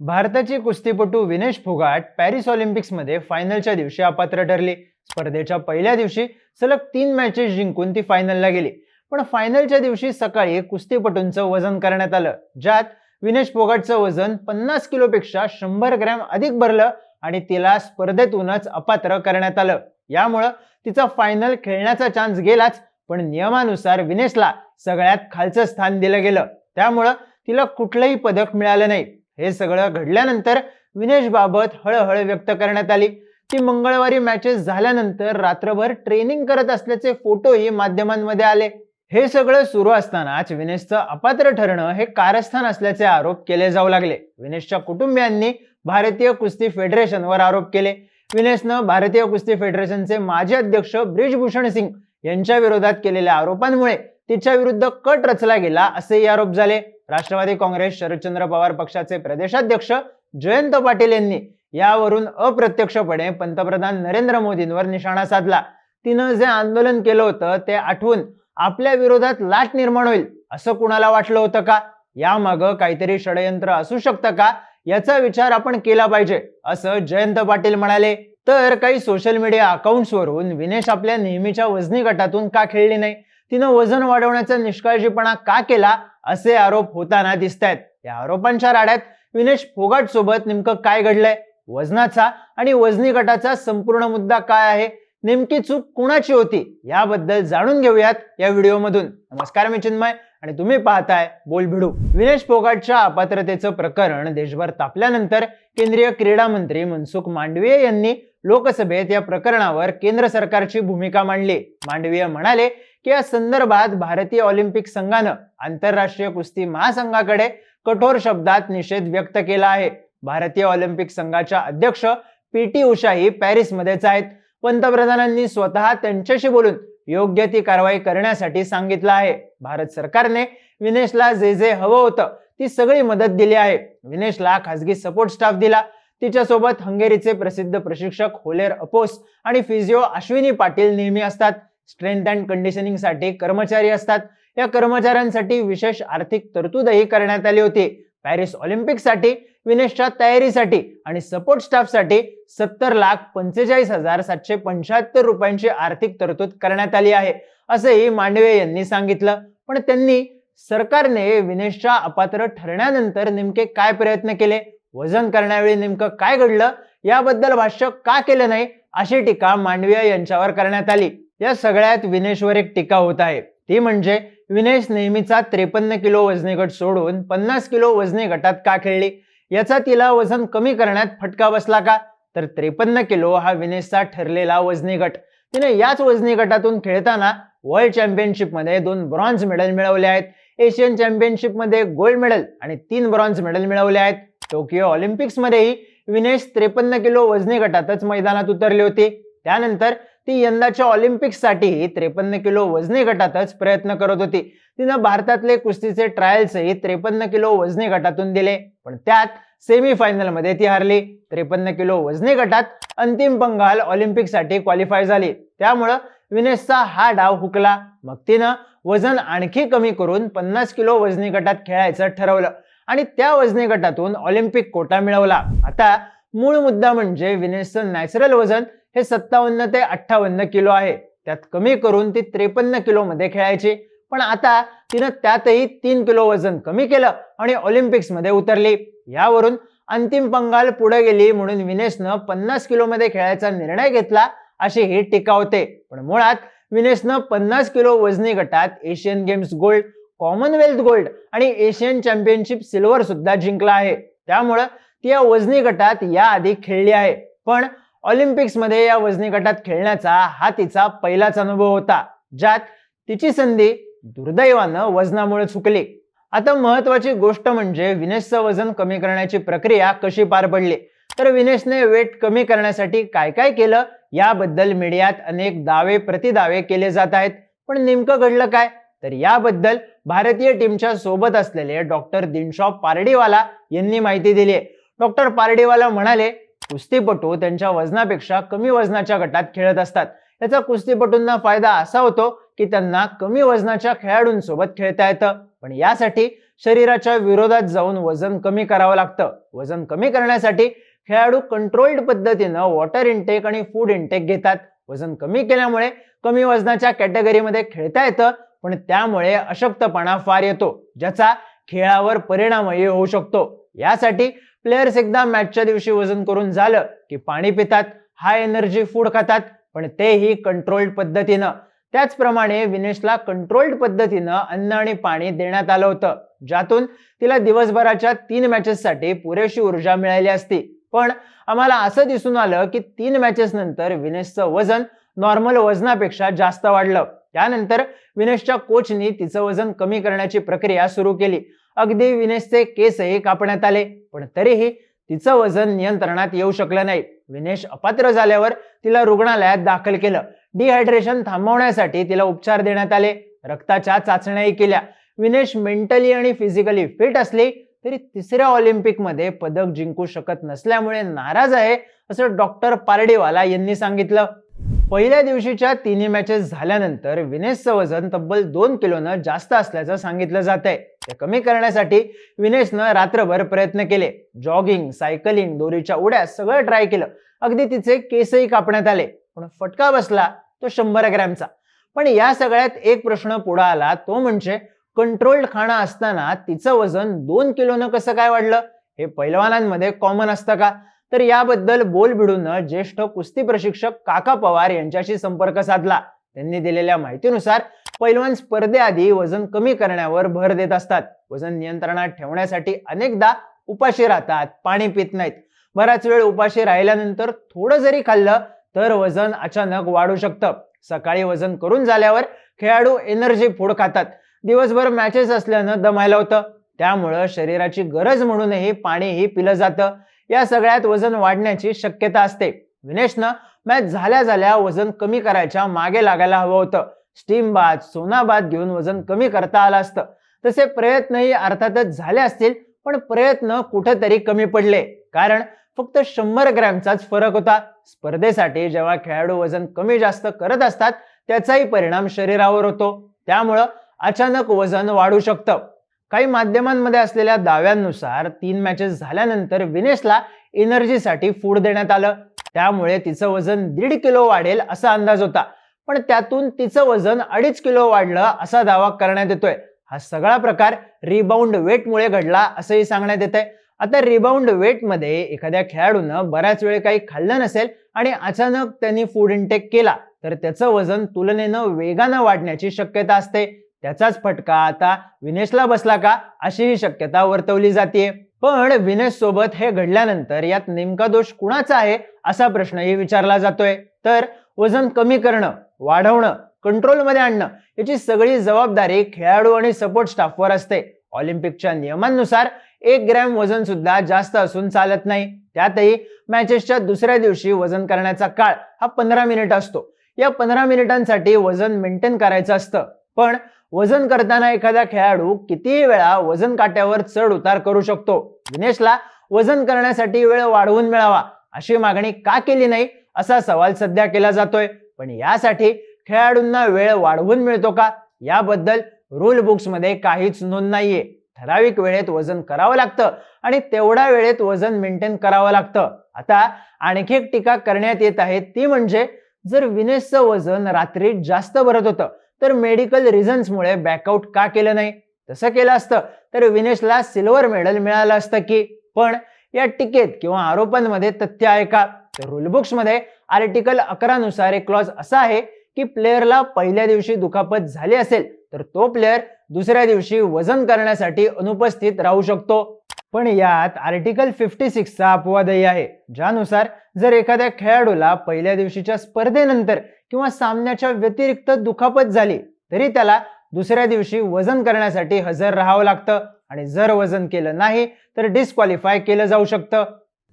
भारताची कुस्तीपटू विनेश फोगाट पॅरिस ऑलिम्पिक्समध्ये फायनलच्या दिवशी अपात्र ठरली. स्पर्धेच्या पहिल्या दिवशी सलग तीन मॅचेस जिंकून ती फायनलला गेली. पण फायनलच्या दिवशी सकाळी कुस्तीपटूंचं वजन करण्यात आलं ज्यात विनेश फोगाटचं वजन पन्नास किलोपेक्षा शंभर ग्रॅम अधिक भरलं आणि तिला स्पर्धेतूनच अपात्र करण्यात आलं. यामुळं तिचा फायनल खेळण्याचा चान्स गेलाच पण नियमानुसार विनेशला सगळ्यात खालचं स्थान दिलं गेलं. त्यामुळं तिला कुठलंही पदक मिळालं नाही. हे सगळं घडल्यानंतर विनेश बाबत हळहळ व्यक्त करण्यात आली. ती मंगळवारी मॅचेस झाल्यानंतर रात्रभर ट्रेनिंग करत असल्याचे फोटोही माध्यमांमध्ये आले. हे सगळं सुरू असतानाच विनेशचं अपात्र ठरणं हे कारस्थान असल्याचे आरोप केले जाऊ लागले. विनेशच्या कुटुंबियांनी भारतीय कुस्ती फेडरेशनवर आरोप केले. विनेशनं भारतीय कुस्ती फेडरेशनचे माजी अध्यक्ष ब्रिजभूषण सिंग यांच्या विरोधात केलेल्या आरोपांमुळे तिच्या विरुद्ध कट रचला गेला असेही आरोप झाले. राष्ट्रवादी काँग्रेस शरदचंद्र पवार पक्षाचे प्रदेशाध्यक्ष जयंत पाटील यांनी यावरून अप्रत्यक्षपणे पंतप्रधान नरेंद्र मोदींवर निशाणा साधला. तिनं जे आंदोलन केलं होतं ते आठवून आपल्या विरोधात लाट निर्माण होईल असं कुणाला वाटलं होतं का? यामागं काहीतरी षडयंत्र असू शकतं का? याचा विचार आपण केला पाहिजे असं जयंत पाटील म्हणाले. तर काही सोशल मीडिया अकाउंट्सवरून विनेश आपल्या नेहमीच्या वजनी गटातून का खेळली नाही? तिनं वजन वाढवण्याचा निष्काळजीपणा का केला असे आरोप होताना दिसत आहेत या आरोपांच्या राड्यात विनेश फोगाट सोबत नेमकं काय घडलंय? वजनाचा आणि वजनी गटाचा संपूर्ण मुद्दा काय आहे? नेमकी चूक कुणाची होती? याबद्दल जाणून घेऊयात या व्हिडिओमधून. नमस्कार मी चिन्मय आणि तुम्ही पाहताय बोल भिडू विनेश फोगाटच्या अपात्रतेचं प्रकरण देशभर तापल्यानंतर केंद्रीय क्रीडा मंत्री मनसुख मांडवीय यांनी लोकसभेत या प्रकरणावर केंद्र सरकारची भूमिका मांडली. मांडवीय म्हणाले की या संदर्भात भारतीय ऑलिम्पिक संघानं आंतरराष्ट्रीय कुस्ती महासंघाकडे कठोर शब्दात निषेध व्यक्त केला आहे. भारतीय ऑलिम्पिक संघाच्या अध्यक्ष पी टी उषाही पॅरिसमध्येच आहेत. पंतप्रधानांनी स्वतः त्यांच्याशी बोलून योग्य ती कारवाई करण्यासाठी सांगितलं आहे. भारत सरकारने विनेशला जे जे हवं होतं ती सगळी मदत दिली आहे. विनेशला खासगी सपोर्ट स्टाफ दिला. तिच्यासोबत हंगेरीचे प्रसिद्ध प्रशिक्षक होलेर अपोस आणि फिजिओ अश्विनी पाटील नेहमी असतात. स्ट्रेंथ अँड कंडिशनिंगसाठी कर्मचारी असतात. या कर्मचाऱ्यांसाठी विशेष आर्थिक तरतूदही करण्यात आली होती. पॅरिस ऑलिम्पिकसाठी विनेशच्या तयारीसाठी आणि सपोर्ट स्टाफसाठी सत्तर लाख पंचेचाळीस हजार सातशे पंच्याहत्तर रुपयांची आर्थिक तरतूद करण्यात आली आहे. असंही मांडवे यांनी सांगितलं. पण त्यांनी सरकारने विनेशच्या अपात्र ठरण्यानंतर नेमके काय प्रयत्न केले? वजन करण्यावेळी नेमकं काय घडलं? याबद्दल भाष्य का केलं नाही? अशी टीका मांडवीय यांच्यावर करण्यात आली. या सगळ्यात विनेशवर एक टीका होत आहे. ती म्हणजे विनेश नेहमीचा त्रेपन्न किलो वजनी गट सोडून पन्नास किलो वजनी गटात का खेळली? याचा तिला वजन कमी करण्यात फटका बसला का? तर त्रेपन्न किलो हा विनेशचा ठरलेला वजनी गट तिने याच वजनी गटातून खेळताना वर्ल्ड चॅम्पियनशिपमध्ये दोन ब्रॉन्झ मेडल मिळवले आहेत. एशियन चॅम्पियनशिपमध्ये गोल्ड मेडल आणि तीन ब्रॉन्झ मेडल मिळवले आहेत. टोकियो ऑलिम्पिक्समध्येही विनेश त्रेपन्न किलो वजनी गटातच मैदानात उतरली होती. त्यानंतर ती यंदाच्या ऑलिम्पिकसाठी त्रेपन्न किलो वजनी गटातच प्रयत्न करत होती. तिनं भारतातले कुस्तीचे ट्रायल्सही त्रेपन्न किलो वजनी गटातून दिले. पण त्यात सेमीफायनलमध्ये ती हारली. त्रेपन्न किलो वजनी गटात अंतिम पंगाल ऑलिम्पिकसाठी क्वालिफाय झाली. त्यामुळं विनेशचा हा डाव हुकला. मग तिनं वजन आणखी कमी करून पन्नास किलो वजनी गटात खेळायचं ठरवलं. आणि त्या वजनी गटातून ऑलिम्पिक कोटा मिळवला. आता मूळ मुद्दा म्हणजे विनेशचं नॅचरल वजन हे सत्तावन्न ते अठ्ठावन्न किलो आहे. त्यात कमी करून ती त्रेपन्न किलोमध्ये खेळायची. पण आता तिनं त्यातही तीन किलो वजन कमी केलं आणि ऑलिम्पिक्समध्ये उतरली. यावरून अंतिम पंगाल पुढे गेली म्हणून विनेशनं पन्नास किलोमध्ये खेळायचा निर्णय घेतला अशी ही टीका होते. पण मुळात विनेशनं पन्नास किलो वजनी गटात Asian games gold Commonwealth gold आणि एशियन चॅम्पियनशिप सिल्वर सुद्धा जिंकला आहे. त्यामुळं ती या वजनी गटात याआधी खेळली आहे. पण ऑलिम्पिक्समध्ये या वजनी गटात खेळण्याचा हा तिचा पहिलाच अनुभव होता ज्यात तिची संधी दुर्दैवानं वजनामुळे चुकली. आता महत्वाची गोष्ट म्हणजे विनेशचं वजन कमी करण्याची प्रक्रिया कशी पार पडली? तर विनेशने वेट कमी करण्यासाठी काय काय केलं? याबद्दल मीडियात अनेक दावे प्रतिदावे केले जात आहेत. पण नेमकं घडलं काय? तर याबद्दल भारतीय टीमच्या सोबत असलेले डॉक्टर दिनशॉ पारडीवाला यांनी माहिती दिली आहे डॉक्टर पारडीवाला म्हणाले कुस्तीपटू त्यांच्या वजनापेक्षा कमी वजनाच्या गटात खेळत असतात. याचा कुस्तीपटूंना फायदा असा होतो की त्यांना कमी वजनाच्या खेळाडूंसोबत खेळता येतं. पण यासाठी शरीराच्या विरोधात जाऊन वजन कमी करावं लागतं. वजन कमी करण्यासाठी खेळाडू कंट्रोल्ड पद्धतीनं वॉटर इनटेक आणि फूड इंटेक घेतात. वजन कमी केल्यामुळे कमी वजनाच्या कॅटेगरीमध्ये खेळता येतं पण त्यामुळे अशक्तपणा फार येतो ज्याचा खेळावर परिणामही होऊ शकतो. यासाठी प्लेयर्स एकदा मॅचच्या दिवशी वजन करून झालं की पाणी पितात हाय एनर्जी फूड खातात पण तेही कंट्रोल्ड पद्धतीनं. त्याचप्रमाणे विनेशला कंट्रोल्ड पद्धतीनं अन्न आणि पाणी देण्यात आलं होतं ज्यातून तिला दिवसभराच्या तीन मॅचेससाठी पुरेशी ऊर्जा मिळाली असती. पण आम्हाला असं दिसून आलं की तीन मॅचेस नंतर विनेशचं वजन नॉर्मल वजनापेक्षा जास्त वाढलं. त्यानंतर विनेशच्या कोचनी तिचं वजन कमी करण्याची प्रक्रिया सुरू केली. अगदी विनेशचे केसही कापण्यात आले. पण तरीही तिचं वजन नियंत्रणात येऊ शकलं नाही. विनेश अपात्र झाल्यावर तिला रुग्णालयात दाखल केलं. डिहायड्रेशन थांबवण्यासाठी तिला उपचार देण्यात आले. रक्ताच्या चाचण्याही केल्या. विनेश मेंटली आणि फिजिकली फिट असली तरी तिसऱ्या ऑलिम्पिकमध्ये पदक जिंकू शकत नसल्यामुळे नाराज आहे असं डॉक्टर पारडीवाला यांनी सांगितलं. पहिल्या दिवशीच्या तिन्ही मॅचेस झाल्यानंतर विनेशचं वजन तब्बल दोन किलोनं जास्त असल्याचं सांगितलं जात आहे ते कमी करण्यासाठी विनेशनं रात्रभर प्रयत्न केले. जॉगिंग सायकलिंग दोरीच्या उड्या सगळं ट्राय केलं. अगदी तिचे केसही कापण्यात आले. पण फटका बसला तो शंभर ग्रॅमचा. पण या सगळ्यात एक प्रश्न पुढे आला तो म्हणजे कंट्रोल्ड खाणं असताना तिचं वजन दोन किलोनं कसं काय वाढलं? हे पैलवानांमध्ये कॉमन असतं का? तर याबद्दल बोल भिडून ज्येष्ठ कुस्ती प्रशिक्षक काका पवार यांच्याशी संपर्क साधला. त्यांनी दिलेल्या माहितीनुसार पैलवान स्पर्धेआधी वजन कमी करण्यावर भर देत असतात. वजन नियंत्रणात ठेवण्यासाठी अनेकदा उपाशी राहतात पाणी पित नाहीत. बराच वेळ उपाशी राहिल्यानंतर थोडं जरी खाल्लं तर वजन अचानक वाढू शकतं. सकाळी वजन करून झाल्यावर खेळाडू एनर्जी फूड खातात. दिवसभर मॅचेस असल्यानं दमायला होतं. त्यामुळं शरीराची गरज म्हणूनही पाणीही पिलं जातं. या सगळ्यात वजन वाढण्याची शक्यता असते. विनेशनं मॅच झाल्या झाल्या वजन कमी करायच्या मागे लागायला हवं होतं. स्टीम बाथ सोना बाथ घेऊन वजन कमी करता आलं असतं. तसे प्रयत्नही अर्थातच झाले असतील पण प्रयत्न कुठेतरी कमी पडले. कारण फक्त शंभर ग्रॅमचाच फरक होता. स्पर्धेसाठी जेव्हा खेळाडू वजन कमी जास्त करत असतात त्याचाही परिणाम शरीरावर होतो. त्यामुळं अचानक वजन वाढू शकतं. काही माध्यमांमध्ये असलेल्या दाव्यांनुसार तीन मॅचेस झाल्यानंतर विनेशला एनर्जीसाठी फूड देण्यात आलं. त्यामुळे तिचं वजन दीड किलो वाढेल असा अंदाज होता. पण त्यातून तिचं वजन अडीच किलो वाढलं असा दावा करण्यात येतोय. हा सगळा प्रकार रिबाउंड वेटमुळे घडला असंही सांगण्यात येत आहे आता रिबाउंड वेटमध्ये एखाद्या खेळाडूनं बऱ्याच वेळ काही खाल्लं नसेल आणि अचानक त्यांनी फूड इंटेक केला तर त्याचं वजन तुलनेनं वेगानं वाढण्याची शक्यता असते. त्याचाच फटका आता विनेशला बसला का अशीही शक्यता वर्तवली जाते पण विनेश सोबत हे घडल्यानंतर यात नेमका दोष कुणाचा आहे असा प्रश्नही विचारला जातोय. तर वजन कमी करणं वाढवणं कंट्रोलमध्ये आणणं याची सगळी जबाबदारी खेळाडू आणि सपोर्ट स्टाफवर असते. ऑलिम्पिकच्या नियमांनुसार एक ग्रॅम वजन सुद्धा जास्त असून चालत नाही. त्यातही मॅचेसच्या दुसऱ्या दिवशी वजन करण्याचा काळ हा पंधरा मिनिट असतो. या पंधरा मिनिटांसाठी वजन मेंटेन करायचं असतं. पण वजन करताना एखादा खेळाडू कितीही वेळा वजन काट्यावर चढ उतार करू शकतो? दिनेशला वजन करण्यासाठी वेळ वाढवून मिळावा अशी मागणी का केली नाही? असा सवाल सध्या केला जातोय. पण यासाठी खेळाडूंना वेळ वाढवून मिळतो का? याबद्दल रूल बुक्समध्ये काहीच नोंद नाहीये. ठराविक वेळेत वजन करावं लागतं आणि तेवढ्या वेळेत वजन मेंटेन करावं लागतं. आता आणखी एक टीका करण्यात येत आहे. ती म्हणजे जर विनेशचं वजन रात्री जास्त भरत होतं तर मेडिकल रिझन्समुळे बॅकआउट का केलं नाही? तसं केलं असतं तर विनेशला सिल्वर मेडल मिळालं असतं की? पण या टीकेत किंवा आरोपांमध्ये तथ्य आहे का? तर रुलबुक्समध्ये आर्टिकल अकरा नुसार एक क्लॉज असा आहे की प्लेअरला पहिल्या दिवशी दुखापत झाली असेल तर तो प्लेअर दुसऱ्या दिवशी वजन करण्यासाठी अनुपस्थित राहू शकतो. पण यात आर्टिकल फिफ्टी सिक्सचा अपवादही आहे ज्यानुसार जर एखाद्या खेळाडूला पहिल्या दिवशीच्या स्पर्धेनंतर किंवा सामन्याच्या व्यतिरिक्त दुखापत झाली तरी त्याला दुसऱ्या दिवशी वजन करण्यासाठी हजर राहावं लागतं. आणि जर वजन केलं नाही तर डिस्क्वालिफाय केलं जाऊ शकतं.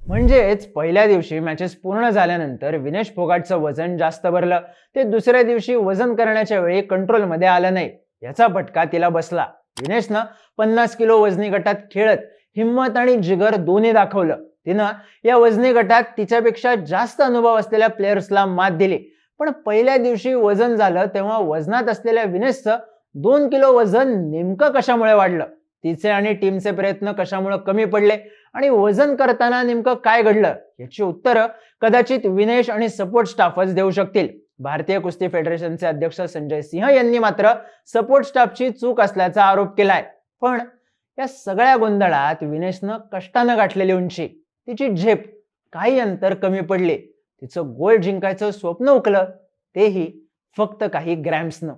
म्हणजेच पहिल्या दिवशी मॅचेस पूर्ण झाल्यानंतर विनेश फोगाटचं वजन जास्त भरलं. ते दुसऱ्या दिवशी वजन करण्याच्या वेळी कंट्रोलमध्ये आलं नाही. याचा फटका तिला बसला. विनेशनं पन्नास किलो वजनी गटात खेळत हिंमत आणि जिगर दोन्ही दाखवलं. तिनं या वजनी गटात तिच्यापेक्षा जास्त अनुभव असलेल्या प्लेयर्सला मात दिली. पण पहिल्या दिवशी वजन झालं तेव्हा वजनात असलेल्या विनेशचं दोन किलो वजन नेमकं कशामुळे वाढलं? तिचे आणि टीमचे प्रयत्न कशामुळे कमी पडले? आणि वजन करताना नेमकं काय घडलं? याची उत्तरं कदाचित विनेश आणि सपोर्ट स्टाफच देऊ शकतील. भारतीय कुस्ती फेडरेशनचे अध्यक्ष संजय सिंह यांनी मात्र सपोर्ट स्टाफची चूक असल्याचा आरोप केलाय. पण या सगळ्या गोंधळात विनेशनं कष्टानं गाठलेली उंची. तिची झेप काही अंतर कमी पडले. तिचं गोल्ड जिंकायचं स्वप्न उकलं. तेही फक्त काही ग्रॅम्सनं